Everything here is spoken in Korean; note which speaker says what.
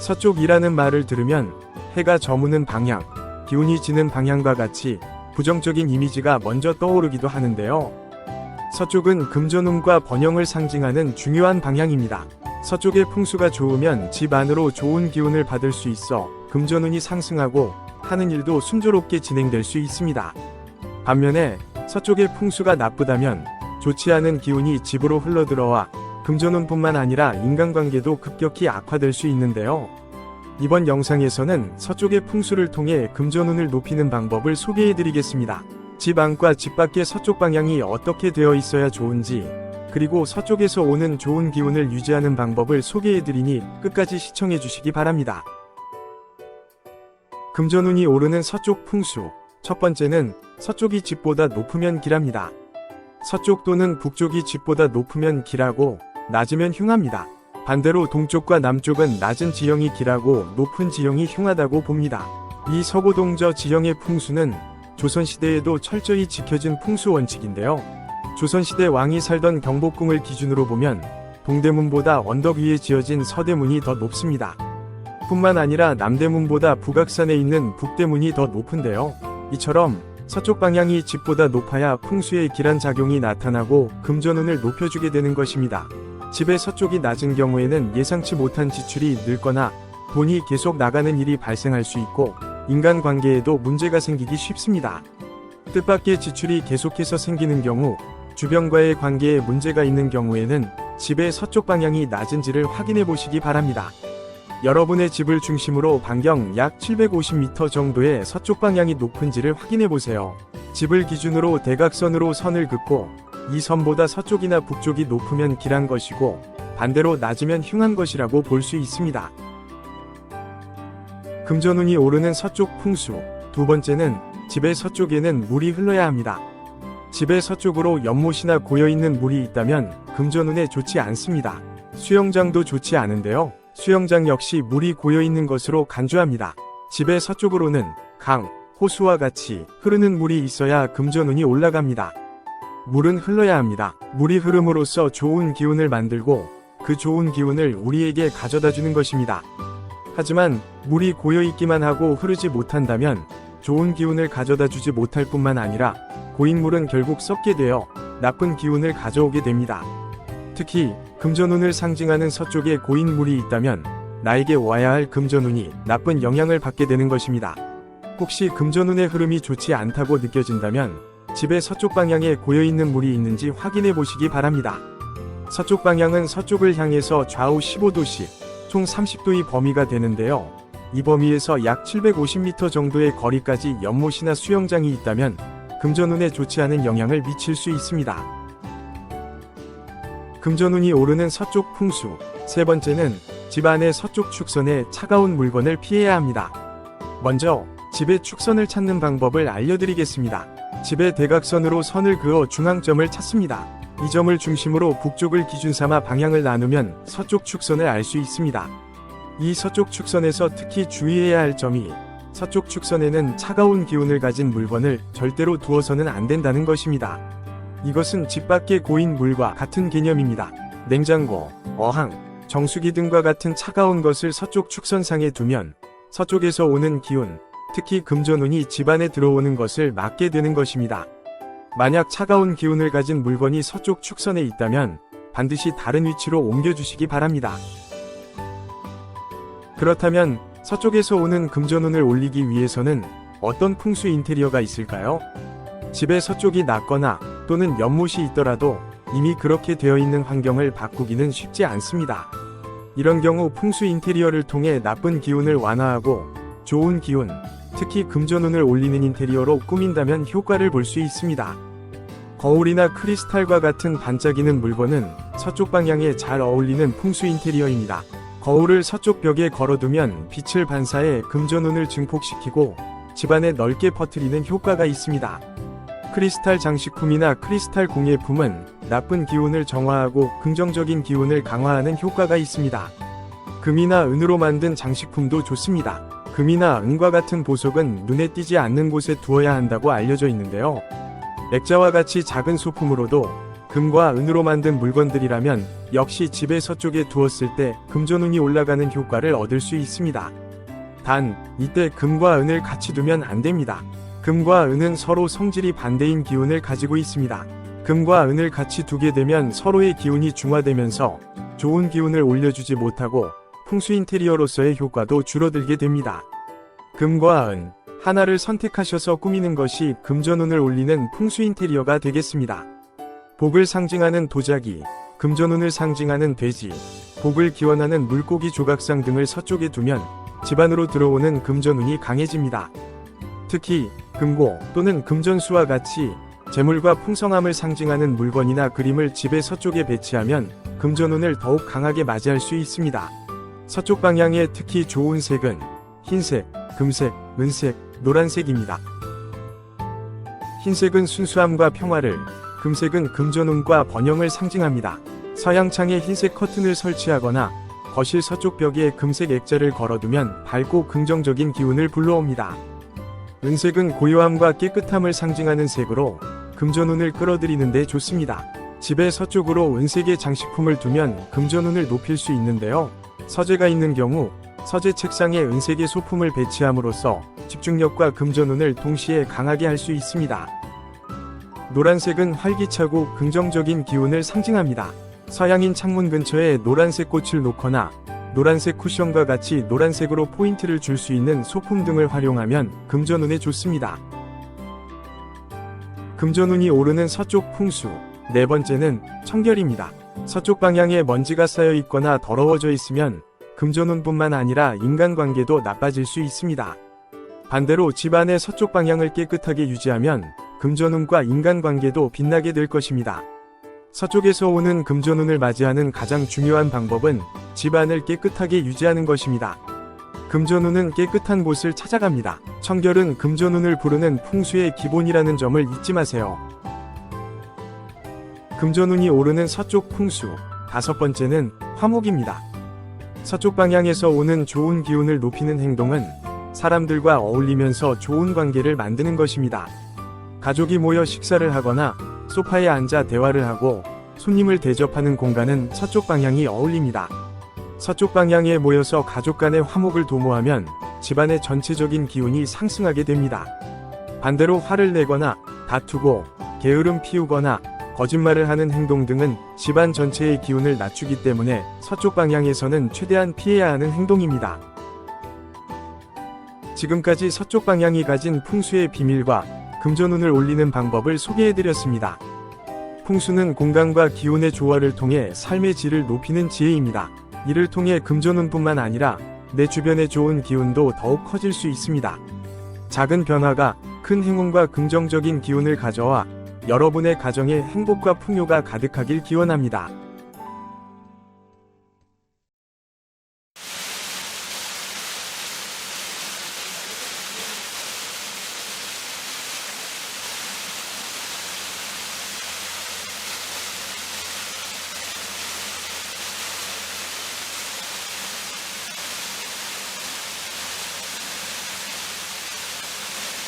Speaker 1: 서쪽이라는 말을 들으면 해가 저무는 방향, 기운이 지는 방향과 같이 부정적인 이미지가 먼저 떠오르기도 하는데요. 서쪽은 금전운과 번영을 상징하는 중요한 방향입니다. 서쪽의 풍수가 좋으면 집 안으로 좋은 기운을 받을 수 있어 금전운이 상승하고 하는 일도 순조롭게 진행될 수 있습니다. 반면에 서쪽의 풍수가 나쁘다면 좋지 않은 기운이 집으로 흘러들어와 금전운뿐만 아니라 인간관계도 급격히 악화될 수 있는데요. 이번 영상에서는 서쪽의 풍수를 통해 금전운을 높이는 방법을 소개해 드리겠습니다. 집 안과 집 밖의 서쪽 방향이 어떻게 되어 있어야 좋은지, 그리고 서쪽에서 오는 좋은 기운을 유지하는 방법을 소개해 드리니 끝까지 시청해 주시기 바랍니다. 금전운이 오르는 서쪽 풍수. 첫 번째는 서쪽이 집보다 높으면 길합니다. 서쪽 또는 북쪽이 집보다 높으면 길하고 낮으면 흉합니다. 반대로 동쪽과 남쪽은 낮은 지형이 길하고 높은 지형이 흉하다고 봅니다. 이 서고동저 지형의 풍수는 조선시대에도 철저히 지켜진 풍수 원칙인데요. 조선시대 왕이 살던 경복궁을 기준으로 보면 동대문보다 언덕 위에 지어진 서대문이 더 높습니다. 뿐만 아니라 남대문보다 북악산에 있는 북대문이 더 높은데요. 이처럼 서쪽 방향이 집보다 높아야 풍수의 길한 작용이 나타나고 금전운을 높여주게 되는 것입니다. 집의 서쪽이 낮은 경우에는 예상치 못한 지출이 늘거나 돈이 계속 나가는 일이 발생할 수 있고 인간 관계에도 문제가 생기기 쉽습니다. 뜻밖의 지출이 계속해서 생기는 경우 주변과의 관계에 문제가 있는 경우에는 집의 서쪽 방향이 낮은지를 확인해 보시기 바랍니다. 여러분의 집을 중심으로 반경 약 750m 정도의 서쪽 방향이 높은지를 확인해 보세요. 집을 기준으로 대각선으로 선을 긋고 이 선보다 서쪽이나 북쪽이 높으면 길한 것이고 반대로 낮으면 흉한 것이라고 볼 수 있습니다. 금전운이 오르는 서쪽 풍수. 두 번째는 집의 서쪽에는 물이 흘러야 합니다. 집의 서쪽으로 연못이나 고여있는 물이 있다면 금전운에 좋지 않습니다. 수영장도 좋지 않은데요. 수영장 역시 물이 고여있는 것으로 간주합니다. 집의 서쪽으로는 강, 호수와 같이 흐르는 물이 있어야 금전운이 올라갑니다. 물은 흘러야 합니다. 물이 흐름으로써 좋은 기운을 만들고 그 좋은 기운을 우리에게 가져다 주는 것입니다. 하지만 물이 고여 있기만 하고 흐르지 못한다면 좋은 기운을 가져다 주지 못할 뿐만 아니라 고인 물은 결국 썩게 되어 나쁜 기운을 가져오게 됩니다. 특히 금전운을 상징하는 서쪽에 고인 물이 있다면 나에게 와야 할 금전운이 나쁜 영향을 받게 되는 것입니다. 혹시 금전운의 흐름이 좋지 않다고 느껴진다면 집의 서쪽 방향에 고여 있는 물이 있는지 확인해 보시기 바랍니다. 서쪽 방향은 서쪽을 향해서 좌우 15도씩 총 30도의 범위가 되는데요. 이 범위에서 약 750m 정도의 거리까지 연못이나 수영장이 있다면 금전운에 좋지 않은 영향을 미칠 수 있습니다. 금전운이 오르는 서쪽 풍수. 세 번째는 집 안의 서쪽 축선에 차가운 물건을 피해야 합니다. 먼저 집의 축선을 찾는 방법을 알려드리겠습니다. 집의 대각선으로 선을 그어 중앙점을 찾습니다. 이 점을 중심으로 북쪽을 기준 삼아 방향을 나누면 서쪽 축선을 알 수 있습니다. 이 서쪽 축선에서 특히 주의해야 할 점이 서쪽 축선에는 차가운 기운을 가진 물건을 절대로 두어서는 안 된다는 것입니다. 이것은 집 밖의 고인 물과 같은 개념입니다. 냉장고, 어항, 정수기 등과 같은 차가운 것을 서쪽 축선상에 두면 서쪽에서 오는 기운, 특히 금전운이 집안에 들어오는 것을 막게 되는 것입니다. 만약 차가운 기운을 가진 물건이 서쪽 축선에 있다면 반드시 다른 위치로 옮겨주시기 바랍니다. 그렇다면 서쪽에서 오는 금전운을 올리기 위해서는 어떤 풍수 인테리어가 있을까요? 집의 서쪽이 낮거나 또는 연못이 있더라도 이미 그렇게 되어 있는 환경을 바꾸기는 쉽지 않습니다. 이런 경우 풍수 인테리어를 통해 나쁜 기운을 완화하고 좋은 기운, 특히 금전운을 올리는 인테리어로 꾸민다면 효과를 볼 수 있습니다. 거울이나 크리스탈과 같은 반짝이는 물건은 서쪽 방향에 잘 어울리는 풍수 인테리어입니다. 거울을 서쪽 벽에 걸어두면 빛을 반사해 금전운을 증폭시키고 집안에 넓게 퍼뜨리는 효과가 있습니다. 크리스탈 장식품이나 크리스탈 공예품은 나쁜 기운을 정화하고 긍정적인 기운을 강화하는 효과가 있습니다. 금이나 은으로 만든 장식품도 좋습니다. 금이나 은과 같은 보석은 눈에 띄지 않는 곳에 두어야 한다고 알려져 있는데요. 액자와 같이 작은 소품으로도 금과 은으로 만든 물건들이라면 역시 집의 서쪽에 두었을 때 금전운이 올라가는 효과를 얻을 수 있습니다. 단, 이때 금과 은을 같이 두면 안 됩니다. 금과 은은 서로 성질이 반대인 기운을 가지고 있습니다. 금과 은을 같이 두게 되면 서로의 기운이 중화되면서 좋은 기운을 올려주지 못하고 풍수 인테리어로서의 효과도 줄어들게 됩니다. 금과 은 하나를 선택하셔서 꾸미는 것이 금전운을 올리는 풍수 인테리어가 되겠습니다. 복을 상징하는 도자기, 금전운을 상징하는 돼지, 복을 기원하는 물고기 조각상 등을 서쪽에 두면 집안으로 들어오는 금전운이 강해집니다. 특히 금고 또는 금전수와 같이 재물과 풍성함을 상징하는 물건이나 그림을 집의 서쪽에 배치하면 금전운을 더욱 강하게 맞이할 수 있습니다. 서쪽 방향에 특히 좋은 색은 흰색, 금색, 은색, 노란색입니다. 흰색은 순수함과 평화를, 금색은 금전운과 번영을 상징합니다. 서양창에 흰색 커튼을 설치하거나 거실 서쪽 벽에 금색 액자를 걸어두면 밝고 긍정적인 기운을 불러옵니다. 은색은 고요함과 깨끗함을 상징하는 색으로 금전운을 끌어들이는데 좋습니다. 집의 서쪽으로 은색의 장식품을 두면 금전운을 높일 수 있는데요. 서재가 있는 경우 서재 책상에 은색의 소품을 배치함으로써 집중력과 금전운을 동시에 강하게 할 수 있습니다. 노란색은 활기차고 긍정적인 기운을 상징합니다. 서양인 창문 근처에 노란색 꽃을 놓거나 노란색 쿠션과 같이 노란색으로 포인트를 줄 수 있는 소품 등을 활용하면 금전운에 좋습니다. 금전운이 오르는 서쪽 풍수. 네 번째는 청결입니다. 서쪽 방향에 먼지가 쌓여 있거나 더러워져 있으면 금전운뿐만 아니라 인간관계도 나빠질 수 있습니다. 반대로 집안의 서쪽 방향을 깨끗하게 유지하면 금전운과 인간관계도 빛나게 될 것입니다. 서쪽에서 오는 금전운을 맞이하는 가장 중요한 방법은 집안을 깨끗하게 유지하는 것입니다. 금전운은 깨끗한 곳을 찾아갑니다. 청결은 금전운을 부르는 풍수의 기본이라는 점을 잊지 마세요. 금전운이 오르는 서쪽 풍수. 다섯 번째는 화목입니다. 서쪽 방향에서 오는 좋은 기운을 높이는 행동은 사람들과 어울리면서 좋은 관계를 만드는 것입니다. 가족이 모여 식사를 하거나 소파에 앉아 대화를 하고 손님을 대접하는 공간은 서쪽 방향이 어울립니다. 서쪽 방향에 모여서 가족 간의 화목을 도모하면 집안의 전체적인 기운이 상승하게 됩니다. 반대로 화를 내거나 다투고 게으름 피우거나 거짓말을 하는 행동 등은 집안 전체의 기운을 낮추기 때문에 서쪽 방향에서는 최대한 피해야 하는 행동입니다. 지금까지 서쪽 방향이 가진 풍수의 비밀과 금전운을 올리는 방법을 소개해드렸습니다. 풍수는 공간과 기운의 조화를 통해 삶의 질을 높이는 지혜입니다. 이를 통해 금전운뿐만 아니라 내 주변의 좋은 기운도 더욱 커질 수 있습니다. 작은 변화가 큰 행운과 긍정적인 기운을 가져와 여러분의 가정에 행복과 풍요가 가득하길 기원합니다.